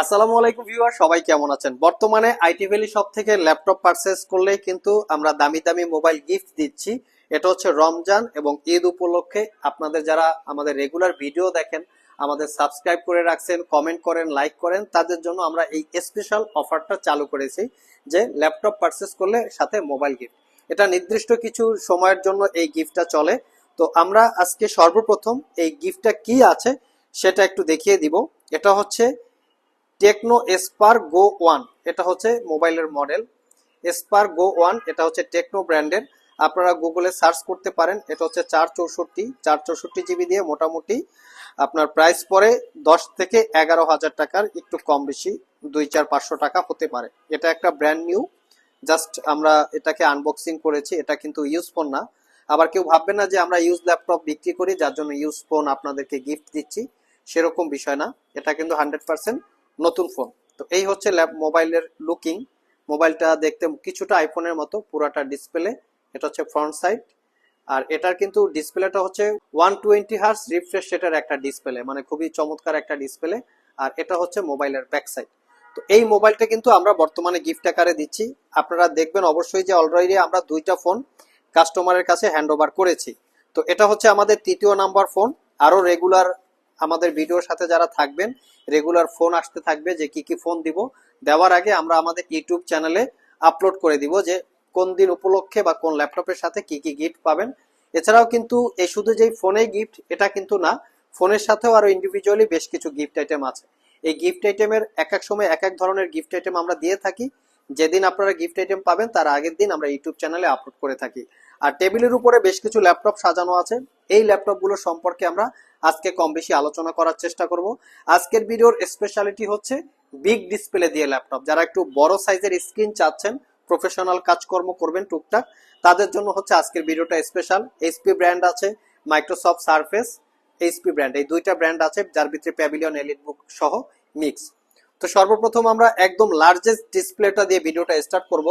আসসালামু আলাইকুম ভিউয়ার, সবাই কেমন আছেন? বর্তমানে আইটি ভ্যালি শপ থেকে ল্যাপটপ পারচেস করলে কিন্তু আমরা দামি দামি মোবাইল গিফট দিচ্ছি। এটা হচ্ছে রমজান এবং ঈদ উপলক্ষে। আপনাদের যারা আমাদের রেগুলার ভিডিও দেখেন, আমাদের সাবস্ক্রাইব করে রাখছেন কমেন্ট করেন লাইক করেন, তাদের জন্য আমরা এই স্পেশাল অফারটা চালু করেছি যে ল্যাপটপ পারচেস করলে সাথে মোবাইল গিফট এটা নির্দিষ্ট কিছু সময়ের জন্য এই গিফটটা চলে। তো আমরা আজকে সর্বপ্রথম এই গিফটটা কি আছে সেটা একটু দেখিয়ে দিব। এটা হচ্ছে টেকনো এসপার গো ওয়ান এটা হচ্ছে মোবাইলের মডেল। এসপার গো ওয়ান এটা হচ্ছে টেকনো ব্র্যান্ডের। আপনারা গুগলে সার্চ করতে পারেন, এটা হচ্ছে চার চৌষট্টি চার চৌষট্টি জিবি দিয়ে মোটামুটি। আপনার প্রাইস পরে দশ থেকে এগারো হাজার টাকার, একটু কম বেশি, দুই, চার, পাঁচশো টাকা হতে পারে। এটা একটা ব্র্যান্ড নিউ জাস্ট আমরা এটাকে আনবক্সিং করেছি, এটা কিন্তু ইউজ ফোন না। আবার কেউ ভাববেন না যে আমরা ইউজ ল্যাপটপ বিক্রি করি, যার জন্য ইউজ ফোন আপনাদেরকে গিফট দিচ্ছি, সেরকম বিষয় না। এটা কিন্তু হান্ড্রেড পার্সেন্ট নতুন ফোন তো এই হচ্ছে ল্যাপ মোবাইলের লুকিং মোবাইলটা দেখতে কিছুটা আইফোনের মতো, পুরাটা ডিসপ্লে এটা হচ্ছে ফ্রন্ট সাইড আর এটার কিন্তু ডিসপ্লেটা হচ্ছে ওয়ান টোয়েন্টি হার্স রিফ্রেশ রেটের একটা ডিসপ্লে মানে খুবই চমৎকার একটা ডিসপ্লে আর এটা হচ্ছে মোবাইলের ব্যাক সাইড তো এই মোবাইলটা কিন্তু আমরা বর্তমানে গিফট আকারে দিচ্ছি। আপনারা দেখবেন অবশ্যই যে অলরেডি আমরা দুইটা ফোন কাস্টমারের কাছে হ্যান্ড করেছি। তো এটা হচ্ছে আমাদের তৃতীয় নাম্বার ফোন আরও রেগুলার আমাদের ভিডিওর সাথে যারা থাকবেন রেগুলার ফোন আসতে থাকবে যে কি কি ফোন দিব, দেওয়ার আগে আমরা আমাদের ইউটিউব চ্যানেলে আপলোড করে দিব যে কোন দিন উপলক্ষে বা কোন ল্যাপটপের সাথে কি কি গিফট পাবেন। এছাড়াও কিন্তু এই শুধু যেই ফোনেই গিফট এটা কিন্তু না ফোনের সাথেও আরও ইন্ডিভিজুয়ালি বেশ কিছু গিফট আইটেম আছে। এই গিফট আইটেমের এক এক সময় এক এক ধরনের গিফট আইটেম আমরা দিয়ে থাকি। যেদিন আপনারা গিফট আইটেম পাবেন, তার আগের দিন আমরা ইউটিউব চ্যানেলে আপলোড করে থাকি। আর টেবিলের উপরে বেশ কিছু ল্যাপটপ সাজানো আছে। এই ল্যাপটপগুলো সম্পর্কে আমরা আজকে কম বেশি আলোচনা করার চেষ্টা করব। আজকের ভিডিওর স্পেশালিটি হচ্ছে বিগ ডিসপ্লে দিয়ে ল্যাপটপ যারা একটু বড় সাইজের স্ক্রিন চাচ্ছেন প্রফেশনাল কাজকর্ম করবেন টুকটাক, তাদের জন্য হচ্ছে আজকের ভিডিওটা স্পেশাল এইচপি ব্র্যান্ড আছে মাইক্রোসফট সারফেস এইচপি ব্র্যান্ড এই দুইটা ব্র্যান্ড আছে, যার ভিতরে প্যাভিলিয়ন এলিট বুক সহ মিক্স তো সর্বপ্রথম আমরা একদম লার্জেস্ট ডিসপ্লেটা দিয়ে ভিডিওটা স্টার্ট করব।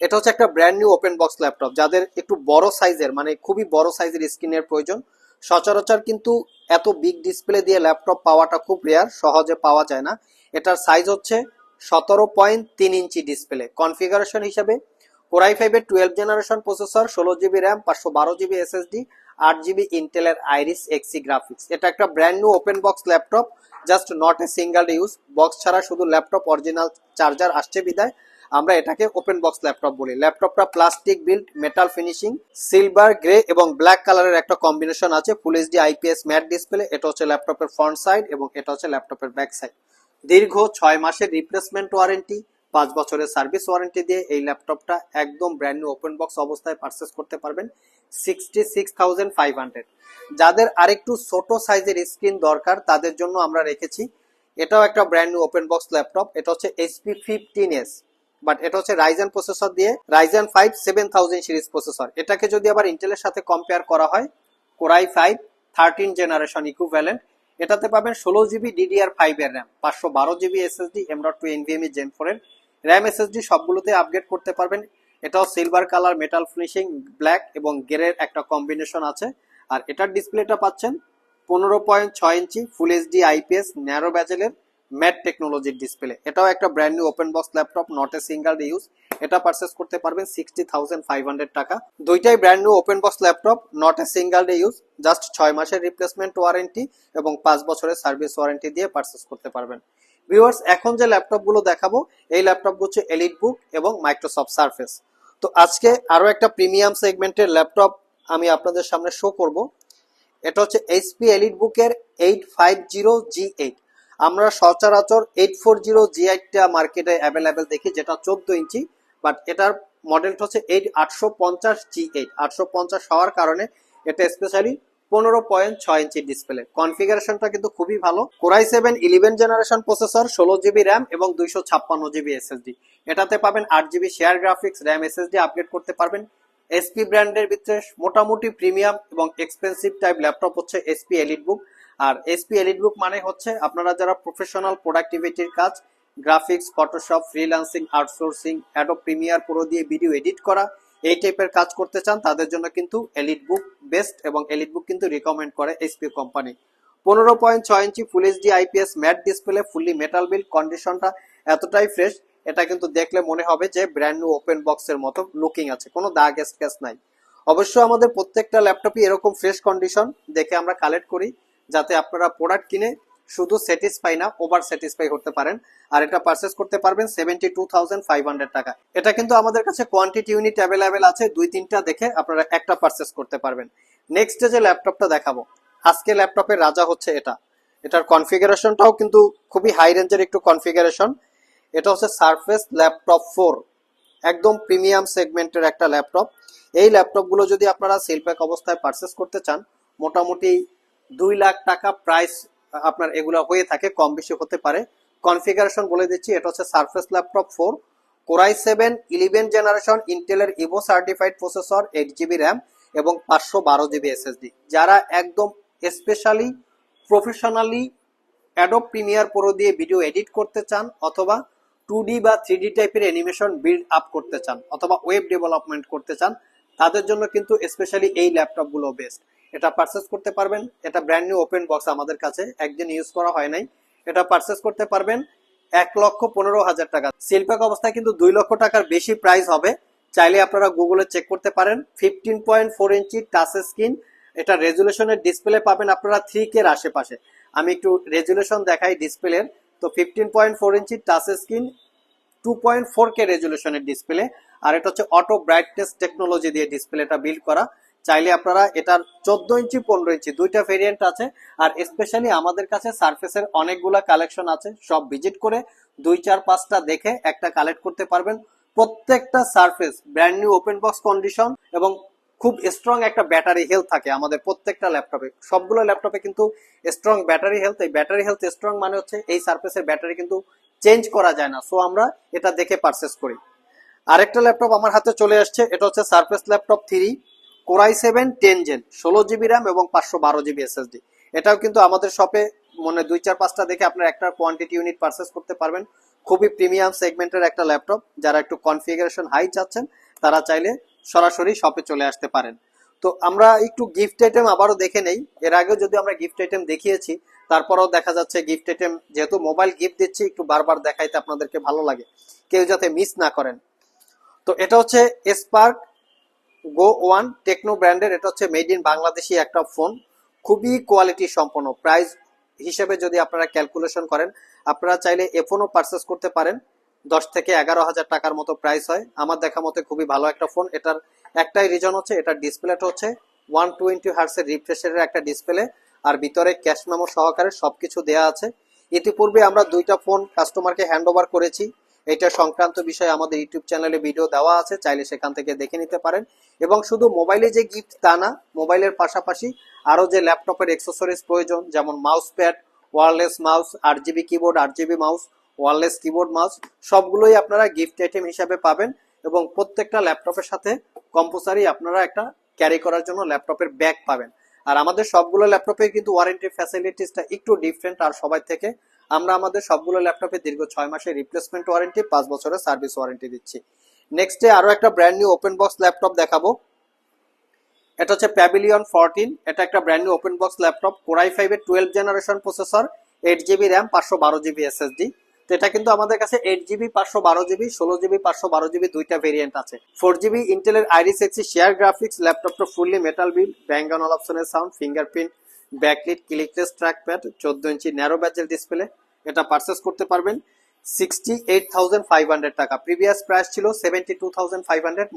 এটা হচ্ছে একটা brand new open box laptop যাদের একটু বড় সাইজের মানে খুবই বড় সাইজের স্ক্রিনের প্রয়োজন সচরাচর কিন্তু এত বিগ ডিসপ্লে দিয়ে ল্যাপটপ পাওয়াটা খুব রেয়ার সহজে পাওয়া যায় না। এটার সাইজ হচ্ছে সতেরো পয়েন্ট তিন ইঞ্চি ডিসপ্লে কনফিগারেশন হিসেবে কোরাই ফাইভের টুয়েলভ জেনারেশন প্রসেসর ষোলো জিবি র্যাম পাঁচশো বারো জিবি এসএসডি আট জিবি ইন্টেলের আইরিস এক্সি গ্রাফিক্স এটা একটা brand new open box laptop just not a single use box ছাড়া শুধু ল্যাপটপ অরিজিনাল চার্জার আসছে বিদায়। আমরা এটাকে ওপেন বক্স ল্যাপটপ বলি। ল্যাপটপটা plastic build metal finishing silver grey এবং ব্ল্যাক কালারের একটা কম্বিনেশন আছে। Full HD IPS matte display এটা হচ্ছে ল্যাপটপের ফ্রন্ট সাইড এবং এটা হচ্ছে ল্যাপটপের ব্যাক সাইড দীর্ঘ ছয় মাসের রিপ্লেসমেন্ট ওয়ারেন্টি পাঁচ বছরের সার্ভিস ওয়ারেন্টি দিয়ে এই ল্যাপটপটা একদম ব্র্যান্ড নিউ ওপেন বক্স অবস্থায় পারচেস করতে পারবেন। Sixty six thousand five hundred যাদের আরেকটু ছোট সাইজের স্ক্রিন দরকার, তাদের জন্য আমরা রেখেছি। এটাও একটা brand new open box laptop এটা হচ্ছে এইচপি ফিফটিন এস বাট এটা হচ্ছে রাইজেন প্রসেসর দিয়ে Ryzen five seven thousand series processor এটাকে যদি আবার ইন্টেলের সাথে কম্পেয়ার করা হয় core i five thirteen generation equivalent এটাতে পাবেন ষোলো জিবি ডিডিআর ফাইভ এর র্যাম পাঁচশো বারো GB SSD M dot two NVMe gen four এর। র্যাম এসএসডি সবগুলোতে আপগ্রেড করতে পারবেন। এটাও silver colour metal finishing black এবং গেরের একটা কম্বিনেশন আছে। আর এটার ডিসপ্লেটা পাচ্ছেন পনেরো পয়েন্ট ছয় inch full HD IPS narrow ব্যাজেলের matte টেকনোলজির ডিসপ্লে। এটাও একটা brand new open box laptop not a single use এটা পারচেস করতে পারবেন সিক্সটি থাউজেন্ড ফাইভ হান্ড্রেড টাকা। দুইটাই brand new open box laptop not a single day use just ছয় মাসের রিপ্লেসমেন্ট ওয়ারেন্টি এবং পাঁচ বছরের সার্ভিস ওয়ারেন্টি দিয়ে পারচেস করতে পারবেন। ভিউয়ার্স এখন যে ল্যাপটপগুলো দেখাবো, এই ল্যাপটপ হচ্ছে এলিট বুক এবং মাইক্রোসফট সার্ফেস তো আজকে আরও একটা প্রিমিয়াম সেগমেন্টের ল্যাপটপ আমি আপনাদের সামনে শো করব। এটা হচ্ছে এইচপি এলিট বুকের eight five zero G eight আমরা সচরাচর এইট ফোর জিরো জি এইটটা মার্কেটে অ্যাভেলেবেল দেখি, যেটা চোদ্দ ইঞ্চি বাট এটার মডেলটা হচ্ছে এইট আটশো পঞ্চাশ জি এইট আটশো পঞ্চাশ হওয়ার কারণে এটা স্পেশালি পনেরো পয়েন্ট ছয় ইঞ্চি ডিসপ্লে কনফিগারেশনটা কিন্তু খুবই ভালো। Core i seven eleven generation processor ষোলো জিবি র্যাম এবং দুইশো ছাপ্পান্ন জিবি এসএসডি এটাতে পাবেন আট GB share graphics RAM SSD upgrade করতে পারবেন। এসপি ব্র্যান্ডের ভিতরে মোটামুটি প্রিমিয়াম এবং এক্সপেন্সিভ টাইপ ল্যাপটপ হচ্ছে এসপি এলিট বুক আর এসপি এলিট বুক মানে হচ্ছে আপনারা যারা প্রফেশনাল প্রোডাক্টিভিটির কাজ graphics Photoshop freelancing outsourcing Adobe Premiere Pro দিয়ে ভিডিও এডিট করা, এই টাইপের কাজ করতে চান, তাদের জন্য কিন্তু এলিট বুক বেস্ট এবং এলিট বুক কিন্তু রিকমেন্ড করে এসপি কোম্পানি পনেরো পয়েন্ট ছয় inch full HD IPS matte display fully metal build কন্ডিশনটা এতটাই ফ্রেশ এটা কিন্তু দেখলে মনে হবে যে ব্র্যান্ড নিউ ওপেন বক্সের মতো লুকিং আছে, কোনো দাগ স্ক্যাচ নাই। অবশ্য আমাদের প্রত্যেকটা ল্যাপটপই এরকম ফ্রেশ কন্ডিশন দেখে আমরা কালেক্ট করি। যাতে আপনারা প্রোডাক্ট কিনে শুধু স্যাটিসফাই না ওভার স্যাটিসফাই করতে পারেন। আর এটা পারচেস করতে পারবেন seventy two thousand five hundred টাকা। এটা কিন্তু আমাদের কাছে কোয়ান্টিটি ইউনিট অ্যাভেলেবেল আছে, দুই তিনটা দেখে আপনারা একটা পারচেস করতে পারবেন। নেক্সট যে ল্যাপটপটা দেখাবো। আজকে ল্যাপটপের রাজা হচ্ছে এটা। এটার কনফিগারেশনটাও কিন্তু খুবই হাই রেঞ্জের একটু কনফিগারেশন এটা হচ্ছে সারফেস ল্যাপটপ ফোর একদম প্রিমিয়াম সেগমেন্টের একটা ল্যাপটপ এই ল্যাপটপগুলো যদি আপনারা সেল প্যাক অবস্থায় পারচেস করতে চান, মোটামুটি দুই লাখ টাকা প্রাইস আপনার এগুলো হয়ে থাকে, কম বেশি হতে পারে। কনফিগারেশন বলে দিচ্ছি, এটা হচ্ছে Surface laptop four core i seven eleven generation ইন্টেলের Evo certified processor eight GB RAM এবং পাঁচশো বারো জিবি এসএসডি যারা একদম specially professionally Adobe Premiere Pro দিয়ে ভিডিও এডিট করতে চান অথবা টু ডি বা থ্রি ডি টাইপের অ্যানিমেশন বিল্ড আপ করতে চান অথবা ওয়েব ডেভেলপমেন্ট করতে চান, তাদের জন্য কিন্তু স্পেশালি এই ল্যাপটপগুলো বেস্ট এটা পারচেস করতে পারবেন। এটা ব্র্যান্ড নিউ ওপেন বক্স আমাদের কাছে, একদিন ইউজ করা হয় নাই। এটা পারচেস করতে পারবেন এক লক্ষ পনেরো হাজার টাকা। শিল্পক অবস্থায় কিন্তু দুই লক্ষ টাকার বেশি প্রাইস হবে। চাইলে আপনারা গুগলে চেক করতে পারেন। Fifteen point four inch touch screen এটা রেজুলেশনের ডিসপ্লে পাবেন আপনারা থ্রি কের আশেপাশে। আমি একটু রেজুলেশন দেখাই ডিসপ্লের তো fifteen point four inch touch screen two point four K রেজুলেশনের display আর এটা হচ্ছে অটো ব্রাইটনেস টেকনোলজি দিয়ে ডিসপ্লেটা বিল্ড করা। চাইলে আপনারা এটার চোদ্দ ইঞ্চি, পনেরো ইঞ্চি দুইটা ভেরিয়েন্ট আছে। আর স্পেশালি আমাদের কাছে সার্ফেসের অনেকগুলা কালেকশন আছে। সব ভিজিট করে দুই, চার, পাঁচটা দেখে একটা কালেক্ট করতে পারবেন। প্রত্যেকটা Surface brand new open box condition এবং খুব স্ট্রং একটা ব্যাটারি হেলথ থাকে আমাদের প্রত্যেকটা ল্যাপটপে সবগুলো ল্যাপটপে কিন্তু স্ট্রং ব্যাটারি হেলথ এই ব্যাটারি হেলথ স্ট্রং মানে হচ্ছে এই সার্ফেসের ব্যাটারি কিন্তু চেঞ্জ করা যায় না। সো আমরা এটা দেখে পারচেস করি। আরেকটা ল্যাপটপ আমার হাতে চলে আসছে। এটা হচ্ছে Surface laptop three core i seven, ten gen, ষোলো জিবি র্যাম এবং পাঁচশো বারো জিবি এসএসডি। এটাও কিন্তু আমাদের শপে মানে দুই চার পাঁচটা দেখে আপনার একটা কোয়ান্টিটি ইউনিট পারচেস করতে পারবেন। খুবই প্রিমিয়াম সেগমেন্টের একটা ল্যাপটপ যারা একটু কনফিগারেশন হাই চাচ্ছেন, তারা চাইলে সরাসরি শপে চলে আসতে পারেন। তো আমরা একটু গিফট আইটেম আবারও দেখে নেই। এর আগেও যদি আমরা গিফট আইটেম দেখিয়েছি, তারপরেও দেখা যাচ্ছে গিফট আইটেম যেহেতু মোবাইল গিফট দিচ্ছি, একটু বারবার দেখাইতে আপনাদেরকে ভালো লাগে। কেউ যাতে মিস না করেন। তো এটা হচ্ছে স্পার্ক গো ওয়ান টেকনো ব্র্যান্ডের এটা হচ্ছে মেড ইন বাংলাদেশি একটা ফোন খুবই কোয়ালিটি সম্পন্ন। প্রাইস হিসেবে যদি আপনারা ক্যালকুলেশন করেন, আপনারা চাইলে এ ফোনও পারচেস করতে পারেন। দশ থেকে এগারো হাজার টাকার মতো প্রাইস হয়। আমার দেখা মতে খুবই ভালো একটা ফোন এটার একটাই রিজন হচ্ছে, এটার ডিসপ্লেটা হচ্ছে ওয়ান টোয়েন্টি হার্সের রিফ্রেশের একটা ডিসপ্লে আর ভিতরে ক্যাশ মেমো সহকারে সবকিছু দেয়া আছে। ইতিপূর্বে আমরা দুইটা ফোন কাস্টমারকে হ্যান্ড ওভার করেছি। এটা সংক্রান্ত বিষয়ে আমাদের ইউটিউব চ্যানেলে ভিডিও দেওয়া আছে, চাইলে সেখান থেকে দেখে নিতে পারেন। এবং শুধু মোবাইলে যে গিফট তা না, মোবাইলের পাশাপাশি আরও যে ল্যাপটপের এক্সেসরিজ প্রয়োজন, যেমন মাউস প্যাড ওয়ারলেস মাউস আট জিবি কিবোর্ড আট GB mouse wireless keyboard mouse সবগুলোই আপনারা গিফট আইটেম হিসাবে পাবেন এবং প্রত্যেকটা ল্যাপটপের সাথে কম্পালসারি আপনারা একটা ক্যারি করার জন্য ল্যাপটপের ব্যাগ পাবেন। আর আমাদের সবগুলো ল্যাপটপে কিন্তু ওয়ারেন্টি ফ্যাসিলিটিসটা একটু ডিফারেন্ট আর সবাই থেকে আমরা আমাদের সবগুলো ল্যাপটপে দীর্ঘ ছয় মাসের রিপ্লেসমেন্ট ওয়ারেন্টি পাঁচ বছরের সার্ভিস ওয়ারেন্টি দিচ্ছি। নেক্সটে আরও একটা brand new open box laptop দেখাবো। এটা হচ্ছে প্যাভিলিয়ন ফোরটিন এটা একটা brand new open box laptop core i ফাইভের twelve generation processor eight GB RAM পাঁচশো বারো জিবি এসএসডি তো এটা কিন্তু আমাদের কাছে এইট জিবি পাঁচশো বারো জিবি ষোলো জিবি পাঁচশো বারো জিবি দুইটা ভেরিয়েন্ট আছে। ফোর জিবি ইন্টেলের আইরিস এক্সি শেয়ার গ্রাফিক্স ল্যাপটপটা fully metal build Bang on অপশনের sound fingerprint backlit clickless track pad চোদ্দ ইঞ্চি ন্যারো ব্যাজেল ডিসপ্লে এটা পারচেস করতে পারবেন। সিক্সটি এইট টাকা। প্রিভিয়াস প্রাইস ছিল সেভেন্টি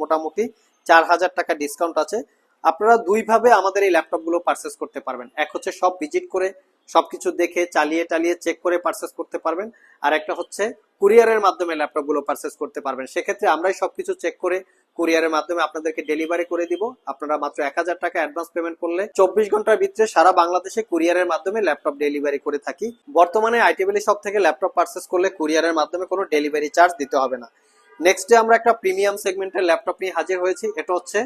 মোটামুটি চার হাজার টাকা ডিসকাউন্ট আছে। আপনারা দুইভাবে আমাদের এই ল্যাপটপগুলো পারচেস করতে পারবেন। এক হচ্ছে সব ভিজিট করে, সবকিছু দেখে, চালিয়ে টালিয়ে চেক করে পারচেস করতে পারবেন। আর একটা হচ্ছে কুরিয়ারের মাধ্যমে ল্যাপটপগুলো পারচেস করতে পারবেন। সেক্ষেত্রে আমরাই সবকিছু চেক করে কুরিয়ারের মাধ্যমে আপনাদেরকে ডেলিভারি করে দিব। আপনারা মাত্র এক হাজার টাকা অ্যাডভান্স পেমেন্ট করলে চব্বিশ ঘণ্টার ভিতরে সারা বাংলাদেশে কুরিয়ারের মাধ্যমে ল্যাপটপ ডেলিভারি করে থাকি। বর্তমানে আইটিবিলি শপ থেকে ল্যাপটপ পারচেস করলে কুরিয়ারের মাধ্যমে কোনো ডেলিভারি চার্জ দিতে হবে না। নেক্সট ডে আমরা একটা প্রিমিয়াম সেগমেন্টের ল্যাপটপ নিয়ে হাজির হয়েছি। এটা হচ্ছে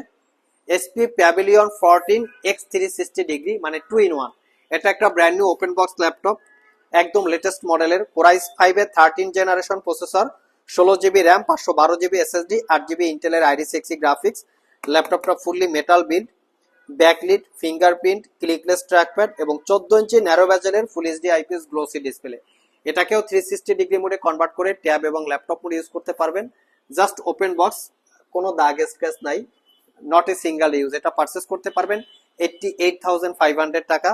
HP Pavilion fourteen X three sixty degree মানে টু ইন ওয়ান এটা একটা brand new open box laptop একদম লেটেস্ট মডেলের কোরাইস ফাইভের থার্টিন জেনারেশন প্রসেসর ষোলো জিবি র্যাম পাঁচশো বারো জিবি এসএসডি আট জিবি ইন্টেলের আইডি সিক্সি গ্রাফিক্স ল্যাপটপটা fully metal build backlit fingerprint clickless trackpad এবং চোদ্দ ইঞ্চি narrow ব্যাজেলের full HD IPS glossy display এটাকেও থ্রি সিক্সটি ডিগ্রি মোডে কনভার্ট করে ট্যাব এবং ল্যাপটপ মোড ইউজ করতে পারবেন। জাস্ট ওপেন বক্স কোনো দাগ স্ক্র্যাচ নাই নট এ সিঙ্গেল ইউজ এটা পারচেস করতে পারবেন। Eighty eight thousand five hundred টাকা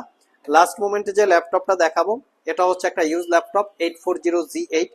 লাস্ট মোমেন্টে যে ল্যাপটপটা দেখাবো, এটা হচ্ছে একটা use laptop eight four zero G eight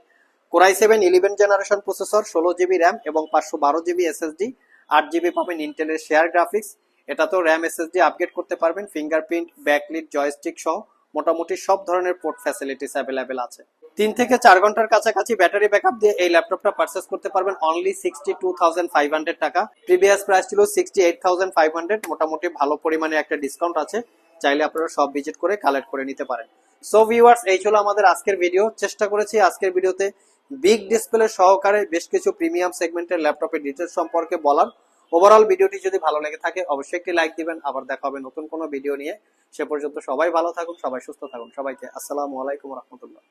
core i seven eleven generation processor, ষোলো জিবি র্যাম এবং পাঁচশো বারো জিবি এসএসডি, আট জিবি পাবেন ইন্টেলের শেয়ার গ্রাফিক্স। এটাতেও র্যাম এসএসডি আপগ্রেড করতে পারবেন, ফিঙ্গারপ্রিন্ট, ব্যাকলিট, জয়স্টিক সহ মোটামুটি সব ধরনের পোর্ট ফ্যাসিলিটিস অ্যাভেলেবেল আছে। তিন থেকে চার ঘণ্টার কাছাকাছি ব্যাটারি ব্যাকআপ দিয়ে এই ল্যাপটপটা পারচেস করতে পারবেন only sixty two thousand five hundred টাকা। প্রিভিয়াস প্রাইস ছিল sixty eight thousand five hundred মোটামুটি ভালো পরিমাণে একটা ডিসকাউন্ট আছে। চাইলে আপনারা সব ভিজিট করে কালেক্ট করে নিতে পারেন। সো ভিউয়ার্স এই ছিল আমাদের আজকের ভিডিও চেষ্টা করেছি আজকের ভিডিওতে বিগ ডিসপ্লে সহকারে বেশ কিছু প্রিমিয়াম সেগমেন্টের ল্যাপটপের ডিটেলস সম্পর্কে বলার। ওভারঅল ভিডিওটি যদি ভালো লেগে থাকে, অবশ্যই একটি লাইক দিবেন। আবার দেখা হবে নতুন কোনো ভিডিও নিয়ে। সে পর্যন্ত সবাই ভালো থাকুন, সবাই সুস্থ থাকুন। সবাইকে আসসালামু আলাইকুম রহমতুল্লাহ।